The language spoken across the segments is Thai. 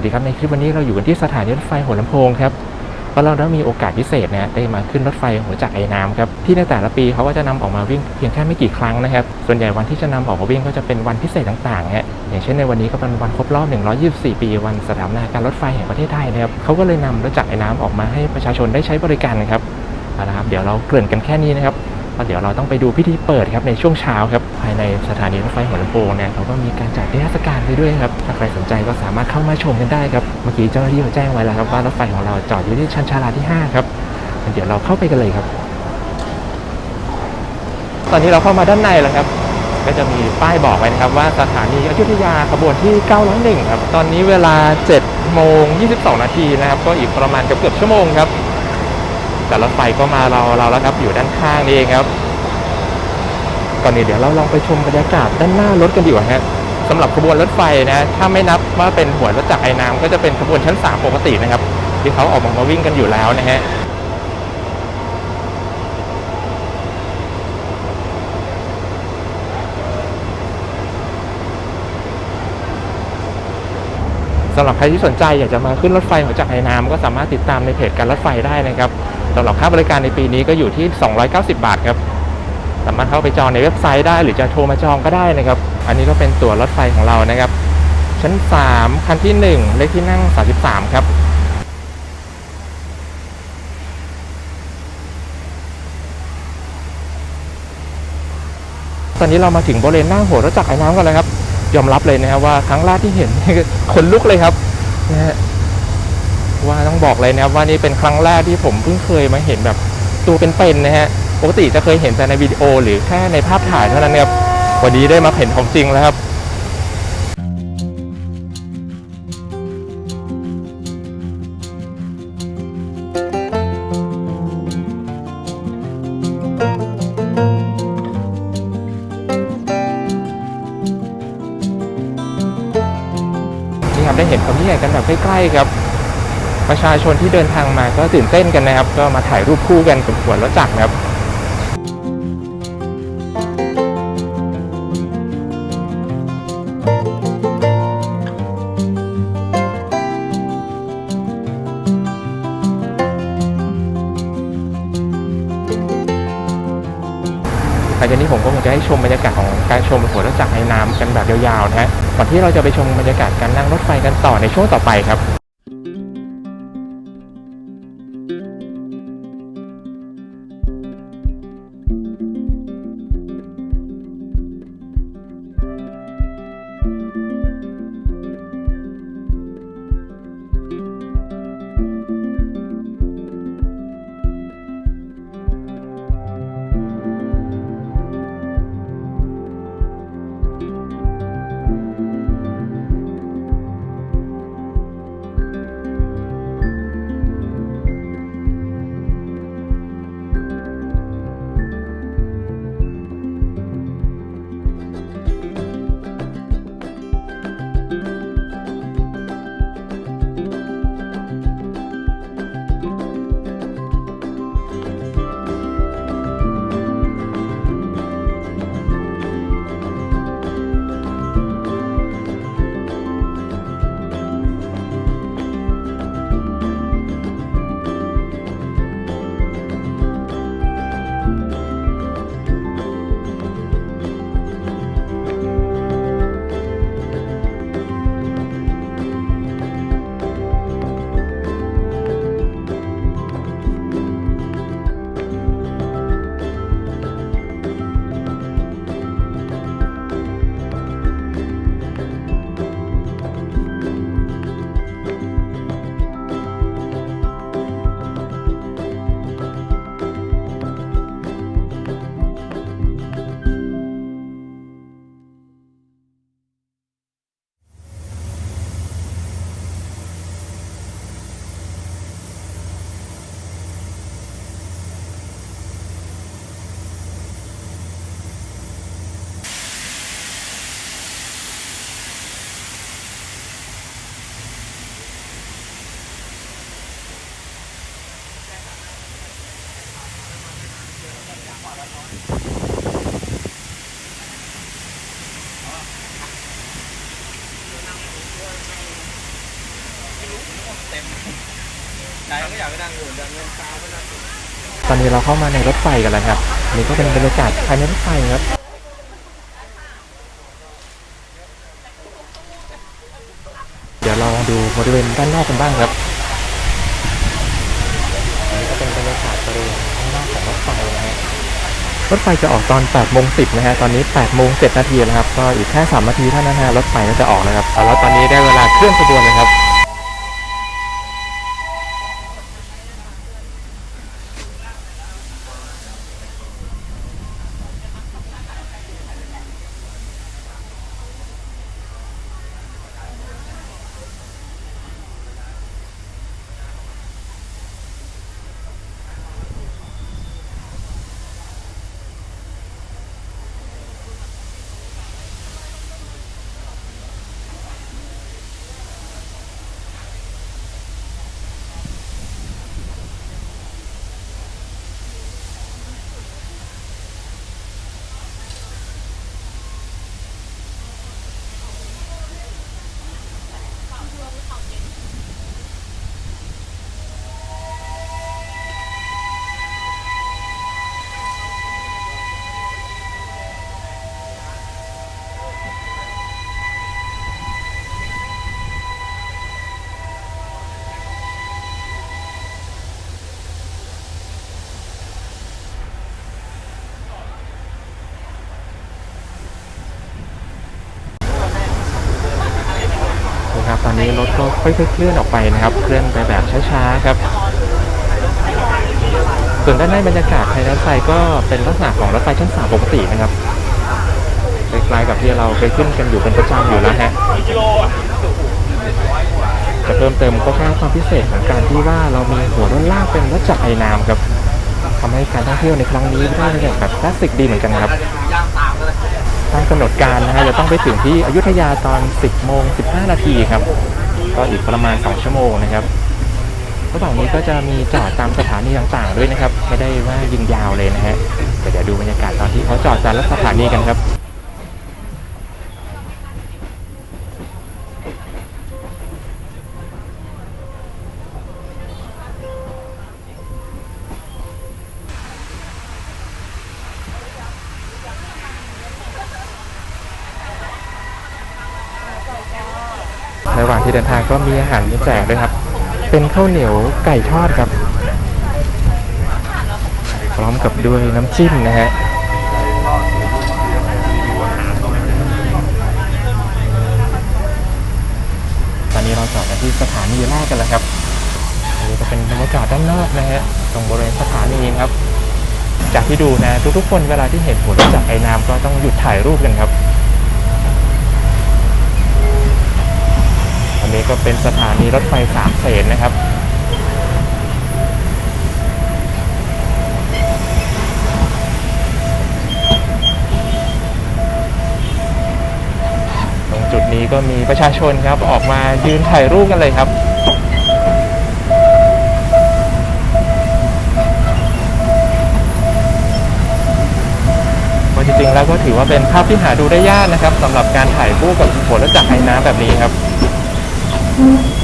สวัสดีครับ ในคลิปวันนี้เราอยู่กันที่สถานีรถไฟหัวลำโพงครับเพราะเราได้มีโอกาสพิเศษนะได้มาขึ้นรถไฟหัวจักไอ้น้ำครับที่ในแต่ละปีเขาก็จะนำออกมาวิ่งเพียงแค่ไม่กี่ครั้งนะครับส่วนใหญ่วันที่จะนำออกมาวิ่งก็จะเป็นวันพิเศษต่างๆฮะอย่างเช่นในวันนี้ก็เป็นวันครบรอบ 124 ปี วันสถาปนาการรถไฟแห่งประเทศไทยนะครับเขาก็เลยนำรถจักรไอ้น้ำออกมาให้ประชาชนได้ใช้บริการนะครับเอาละครับเดี๋ยวเราเกริ่นกันแค่นี้นะครับ ก็เดี๋ยวเราต้องไปดูพิธีเปิดครับในช่วงเช้าครับภายในสถานีรถไฟหัวลำโพงเนี่ยเขาก็มีการจัดนิทรรศการไปด้วยครับถ้าใครสนใจก็สามารถเข้ามาชมกันได้ครับเมื่อกี้เจ้าหน้าที่เขาแจ้งไว้แล้วครับว่ารถไฟของเราจอดอยู่ที่ชั้นชาลาที่5ครับเดี๋ยวเราเข้าไปกันเลยครับ ตอนนี้เราเข้ามาด้านในแล้วครับ ก็จะมีป้ายบอกไว้นะครับว่าสถานีอยุธยาขบวนที่ 901 ครับ ตอนนี้เวลา7โมง22 นาทีนะครับ ก็อีกประมาณเกือบๆชั่วโมงครับ แต่รถไฟก็มารอเราแล้วครับอยู่ด้านข้างนี่เองครับ ก่อนอื่นเดี๋ยวเราลองไปชมบรรยากาศด้านหน้ารถกันดีกว่าฮะสำหรับขบวนรถไฟนะถ้าไม่นับว่าเป็นหัวรถจักรไอ้น้ำก็จะเป็นขบวนชั้น 3 ปกตินะครับ ที่เขาออกมามาวิ่งกันอยู่แล้วนะฮะสำหรับใครที่สนใจอยากจะมาขึ้นรถไฟหัวจักรไอ้น้ำก็สามารถติดตามในเพจการรถไฟได้นะครับ สำหรับค่าบริการในปีนี้ก็อยู่ที่ 290 บาทครับ สามารถเข้าไปจองในเว็บไซต์ได้หรือจะโทรมาจองก็ได้นะครับ อันนี้ก็เป็นตั๋วรถไฟของเรานะครับ ชั้น 3 คันที่ 1 เลขที่นั่ง 33 ครับตอนนี้เรามาถึงบริเวณหน้าหัวรถจักรไอ้น้ำกันแล้วครับ ยอมรับเลยนะครับว่าครั้งแรกที่เห็นขนลุกเลยครับนะฮะ ว่าต้องบอกเลยนะครับว่านี่เป็นครั้งแรกที่ผมเพิ่งเคยมาเห็นแบบตัวเป็นๆนะฮะปกติจะเคยเห็นแต่ในวิดีโอหรือแค่ในภาพถ่ายเท่านั้นครับวันนี้ได้มาเห็นของจริงแล้วครับนี่ครับได้เห็นความยิ่งใหญ่กันแบบใกล้ๆครับ ประชาชนที่เดินทางมาก็ตื่นเต้นกันนะครับ ก็มาถ่ายรูปคู่กันกับหัวรถจักรนะครับหลังจากนี้ผมก็คงจะให้ชมบรรยากาศของการชมหัวรถจักรในน้ำกันแบบยาวๆนะฮะก่อนที่เราจะไปชมบรรยากาศการนั่งรถไฟกันต่อในช่วงต่อไปครับ ตอนนี้เราเข้ามาในรถไฟกันแล้วครับนี่ก็เป็นบรรยากาศภายในรถไฟครับเดี๋ยวเราดูบริเวณด้านนอกกันบ้างครับ รถไฟจะออกตอน8โมง10นะฮะ ตอนนี้8โมง7นาทีแล้วครับ ก็อีกแค่ 3 นาทีเท่านั้นนะฮะ รถไฟก็จะออกนะครับแล้วตอนนี้ได้เวลาเคลื่อนขบวนเลยครับตอนนี้รถก็ ค่อยๆเคลื่อนออกไปนะครับ เคลื่อนไปแบบช้าๆครับ ส่วนด้านในบรรยากาศภายในรถไฟก็เป็นลักษณะของรถไฟชั้นสามปกตินะครับคล้ายๆกับที่เราเคยขึ้นกันอยู่เป็นประจำอยู่แล้วฮะจะเพิ่มเติมก็แค่ความพิเศษของการที่ว่าเรามีหัวด้านล่างเป็นรถจักรไอน้ำครับทำให้การท่องเที่ยวในครั้งนี้ได้บรรยากาศแบบคลาสสิกดีเหมือนกันครับย่างตามกันเลยตามกำหนดการนะฮะจะต้องไปถึงที่อยุธยาตอน 10โมง15 นาทีครับ ก็อีกประมาณ 2 ชั่วโมงนะครับระหว่างนี้ก็จะมีจอดตามสถานีต่างๆ ด้วยนะครับ ไม่ได้ว่ายิงยาวเลยนะฮะเดี๋ยวดูบรรยากาศตอนที่เขาจอดแต่ละสถานีกันครับ ระหว่างที่เดินทางก็มีอาหารแจกด้วยครับ เป็นข้าวเหนียวไก่ทอดครับ พร้อมกับด้วยน้ำจิ้มนะฮะตอนนี้เราจอดกันที่สถานีแรกกันแล้วครับอันนี้ก็เป็นบรรยากาศด้านนอกนะฮะตรงบริเวณสถานีครับ จากที่ดูนะทุกๆคนเวลาที่เห็นหัวรถจักไอ้น้ำก็ต้องหยุดถ่ายรูปกันครับ ก็เป็นสถานีรถไฟสามเสนนะครับ ตรงจุดนี้ก็มีประชาชนครับออกมายืนถ่ายรูปกันเลยครับจริงๆแล้วก็ถือว่าเป็นภาพที่หาดูได้ยากนะครับสำหรับการถ่ายรูปกับหัวรถจักรไอ้น้ำแบบนี้ครับ Mm-hmm.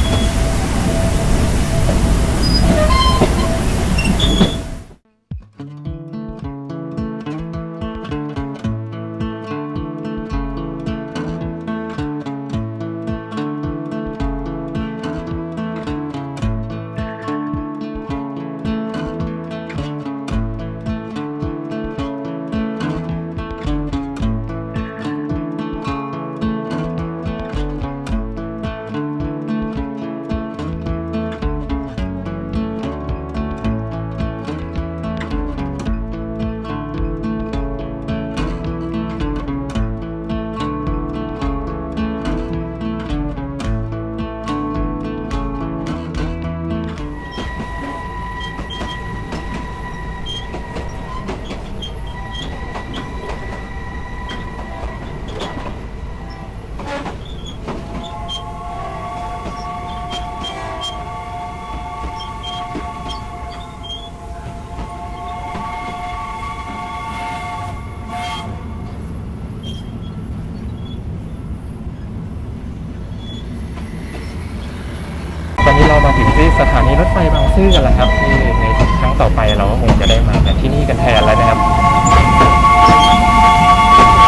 ื่อกันแล้วครับที่ในครั้งต่อไปเราก็คงจะได้มากันที่นี่กันแทนแล้วนะครับ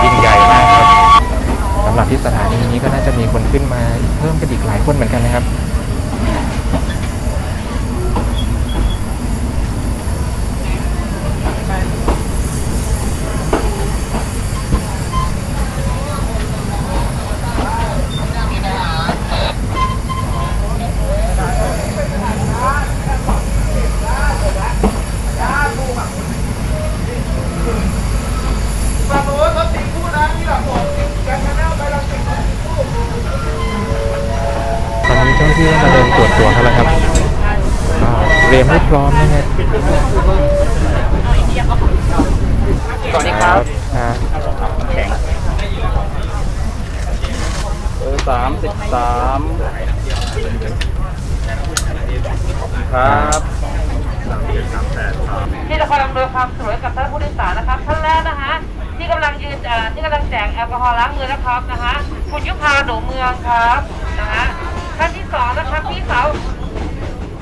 ยิ่งใหญ่มากครับสำหรับที่สถานีนี้ก็น่าจะมีคนขึ้นมาเพิ่มกันอีกหลายคนเหมือนกันนะครับ ตอนนี้เจ้าหน้าที่มาเดินตรวจตัวเขาแล้วครับก็เตรียมให้พร้อมนะฮะ สวัสดีครับ ครับ แข็งเออ สามสิบสามครับที่นครอำนวยความสะดวกกับท่านผู้โดยสารนะครับท่านแรกนะฮะที่กำลังยืนอ่อที่กำลังแจกแอลกอฮอล์ล้างมือนะครับนะฮะคุณยุพาหนูเมืองครับนะฮะท่านที่สองนะครับพี่สาว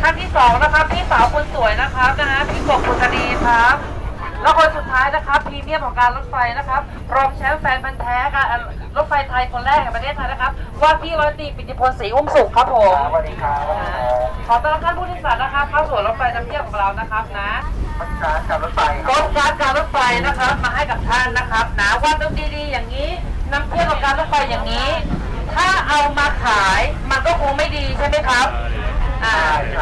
ท่านที่สองนะครับพี่สาวคนสวยนะครับนะฮะพี่กบกุศดีครับแล้วคนสุดท้ายนะครับพรีเมียมของการรถไฟนะครับรองแชมป์แฟนพันธ์แท้การ รถไฟไทยคนแรกแห่งประเทศไทยนะครับ ว่าที่ร้อยตรีปิติพลศรีอุ้มสุขครับผมสวัสดีครับขอต้อนรับท่านผู้โดยสารนะครับเข้าสู่รถไฟน้ำเที่ยวของเรานะครับนะการรถไฟรถการการรถไฟนะครับ มาให้กับท่านนะครับนะว่าต้องดีๆ อย่างนี้นำเที่ยวกับการรถไฟอย่างนี้ ถ้าเอามาขายมันก็คงไม่ดีใช่ไหมครับอ่า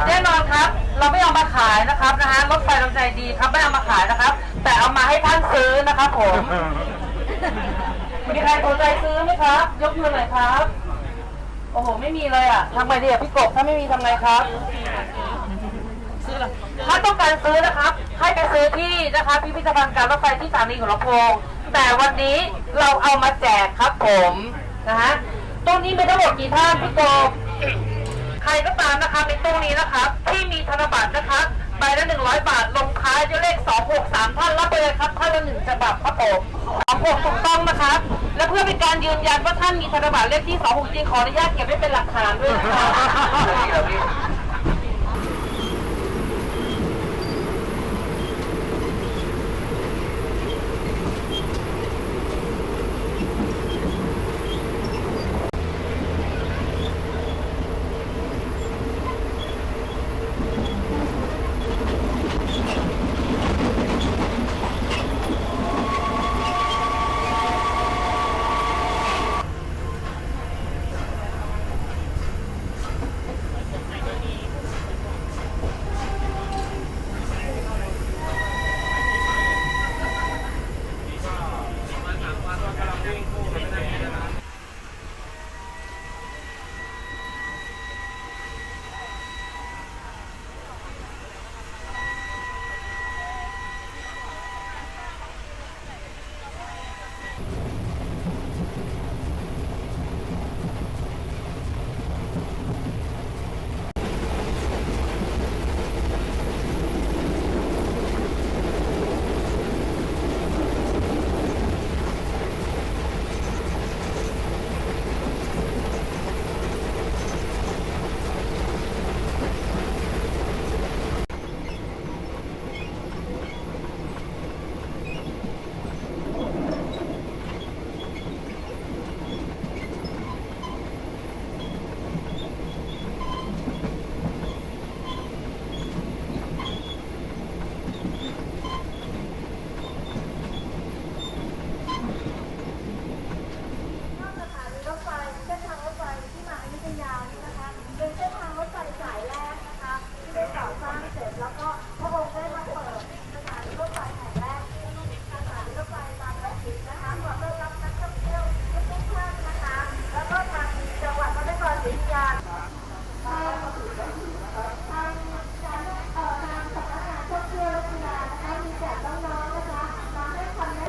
แน่นอนครับ เราไม่เอามาขายนะครับนะฮะรถไฟเราใจดีครับไม่เอามาขายนะครับ แต่เอามาให้ท่านซื้อนะครับผม มีใครสนใจซื้อไหมครับ ยกมือหน่อยครับ โอ้โห ไม่มีเลยอะทำไงดีอะพี่กบถ้าไม่มีทำไงครับ ซื้อถ้าต้องการซื้อนะครับ ให้ไปซื้อที่นะคะพิพิธภัณฑ์การรถไฟที่สถานีหัวลำโพง แต่วันนี้เราเอามาแจกครับผมนะฮะตู้นี้มีทั้งหมดกี่ท่านพี่กบ ใครก็ตามนะคะในตู้นี้นะครับ ที่มีธนบัตรนะครับ ใบละหนึ่งร้อยบาท ลงท้ายด้วยเลขสองหกสามท่านรับไปเลยครับท่านละหนึ่งฉบับครับผมสองหกถูกต้องนะครับ และเพื่อเป็นการยืนยันว่าท่านมีธนบัตรเลขที่สองหกจริงขออนุญาตเก็บไว้เป็นหลักฐานด้วยนะครับ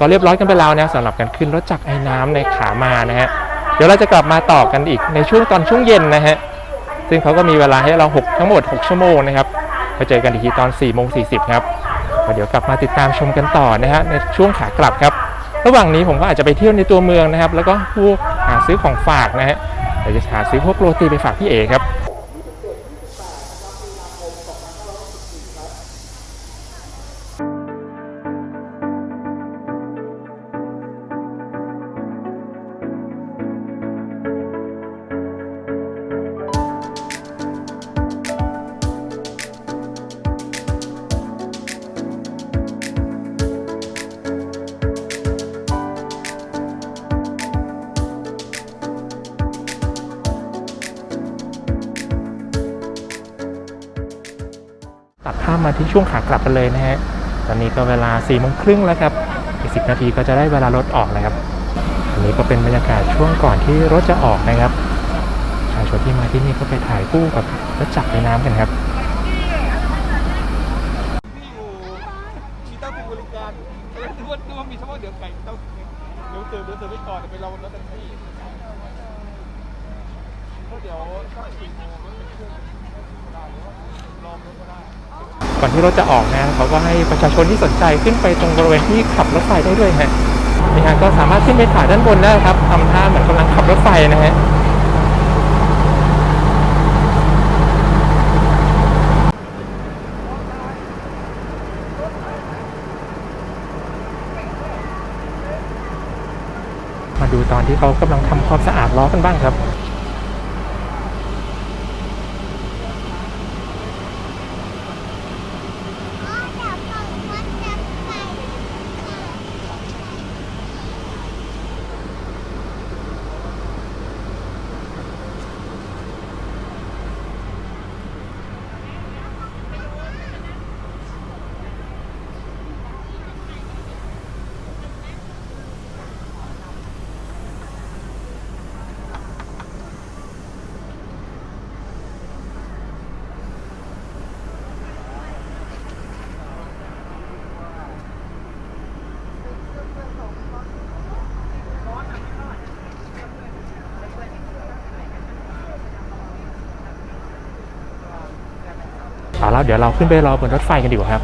ก็เรียบร้อยกันไปแล้วนะสำหรับการขึ้นรถจักรไอ้น้ำในขามานะฮะเดี๋ยวเราจะกลับมาต่อกันอีกในช่วงตอนช่วงเย็นนะฮะซึ่งเขาก็มีเวลาให้เราหกทั้งหมด 6 ชั่วโมงนะครับไปเจอกันอีกทีตอน4โมง40ครับเดี๋ยวกลับมาติดตามชมกันต่อนะฮะในช่วงขากลับครับ ระหว่างนี้ผมก็อาจจะไปเที่ยวในตัวเมืองนะครับ แล้วก็พวกหาซื้อของฝากนะฮะเดี๋ยวจะหาซื้อพวกโรตีไปฝากพี่เอครับ ข้ามมาที่ช่วงขากลับกันเลยนะฮะ ตอนนี้ก็เวลา4ี่โมงครึ่งแล้วครับ อีกสินาทีก็จะได้เวลารถออกแล้วครับอันนี้ก็เป็นบรรยากาศช่วงก่อนที่รถจะออกนะครับชาชนที่มาที่นี่ก็ไปถ่ายคู่กับรถจักรในน้ำกันครับ พี่อยู่มีเต้าถึงบริการแล้วนึกว่านึกว่ามีเฉพาะเดี๋ยวไก่เต้าถึงเดี๋ยวเติมเดี๋ยวเติมไปก่อนเดี๋ยวไปรอรถแท็กซี่เพราะเดี๋ยวถ้าสี่โมงรถเป็นเครื่องก็ได้หรือว่ารอรถก็ได้ ก่อนที่ รถจะออกนะเขาก็ให้ประชาชนที่สนใจขึ้นไปตรงบริเวณที่ขับรถไฟได้ด้วยฮะนี่ฮะก็สามารถขึ้นไปถ่ายด้านบนได้ครับทำท่าเหมือนกำลังขับรถไฟนะฮะมาดูตอนที่เขากำลังทำความสะอาดล้อกันบ้างครับ แล้วเดี๋ยวเราขึ้นไปรอบนรถไฟกันดีกว่าครับ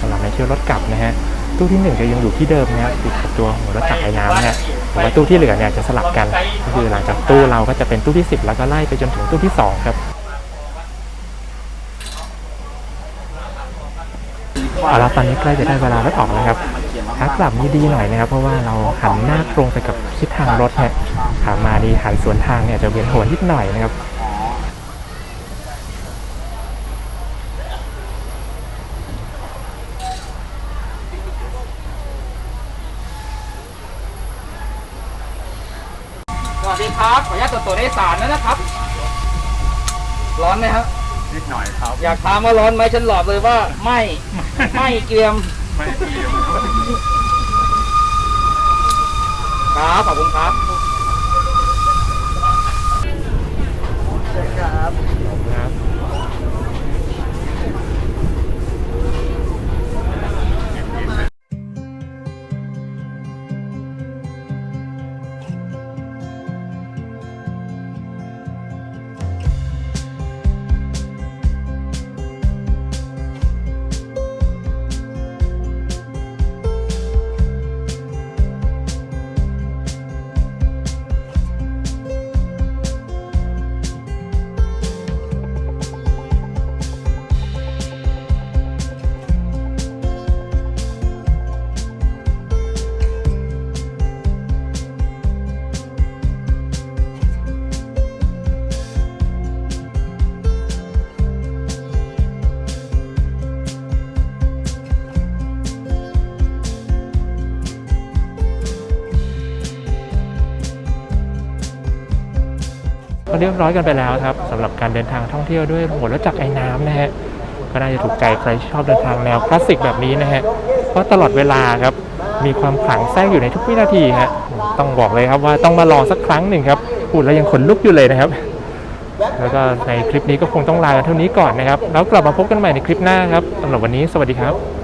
สำหรับในเที่ยวรถกลับนะฮะ ตู้ที่หนึ่งจะยังอยู่ที่เดิมนะติดกับตัวหัวรถจักรไอ้น้ำนะฮะแต่ว่าตู้ที่เหลือเนี่ยจะสลับกันก็คือหลังจากตู้เราก็จะเป็นตู้ที่ 10 แล้วก็ไล่ไปจนถึงตู้ที่ 2 ครับเอาละตอนนี้ใกล้จะได้เวลารถออกแล้วครับขากลับนี่ดีหน่อยนะครับ เพราะว่าเราหันหน้าตรงไปกับทิศทางรถฮะขามาดีหันสวนทางเนี่ยจะเวียนหัวนิดหน่อยนะครับ สวัสดี ครับขออนุญาตตรวจตัวจโดยสารนะครับ ร้อนไหมครับ นิดหน่อยครับ อยากถามว่าร้อนไหมฉันหลอบเลยว่า ไม่ไม่เกรียมไม่เกี่ยวครับขอบคุณครับ ครับ เรียบร้อยกันไปแล้วครับสำหรับการเดินทางท่องเที่ยวด้วยหัวรถจักรไอ้น้ำนะฮะก็น่าจะถูกใจใครชอบเดินทางแนวคลาสสิกแบบนี้นะฮะเพราะตลอดเวลาครับมีความขลังแทรกอยู่ในทุกวินาทีฮะต้องบอกเลยครับว่าต้องมาลองสักครั้งหนึ่งครับพูดแล้วยังขนลุกอยู่เลยนะครับ แล้วก็ในคลิปนี้ก็คงต้องลากันเท่านี้ก่อนนะครับ แล้วกลับมาพบกันใหม่ในคลิปหน้าครับสำหรับวันนี้สวัสดีครับ